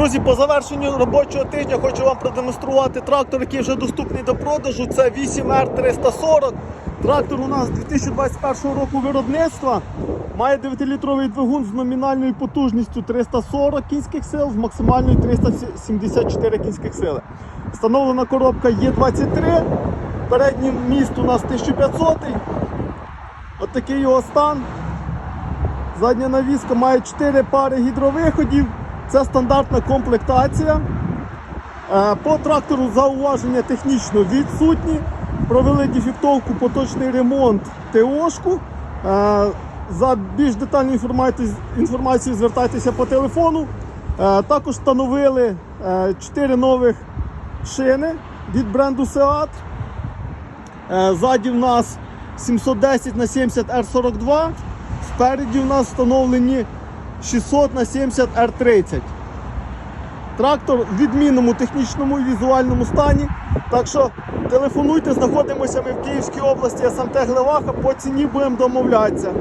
Друзі, по завершенню робочого тижня хочу вам продемонструвати трактор, який вже доступний до продажу. Це 8R340. Трактор у нас 2021 року виробництва. Має 9-літровий двигун з номінальною потужністю 340 кінських сил, з максимальною 374 кінських сили. Встановлена коробка Є23. Передній міст у нас 1500. От такий його стан. Задня навіска має 4 пари гідровиходів. Це стандартна комплектація. Е, По трактору зауваження технічно відсутні. Провели дефектовку, поточний ремонт ТОшку. Е, За більш детальною інформацією, інформацією звертайтеся по телефону. Е, Також встановили 4 нових шини від бренду SEAT. Ззаді в нас 710 на 70 R42. Спереді в нас встановлені 600 на 70 R30. Трактор в відмінному технічному і візуальному стані. Так що телефонуйте, знаходимося ми в Київській області, СМТ Глеваха, по ціні будемо домовлятися.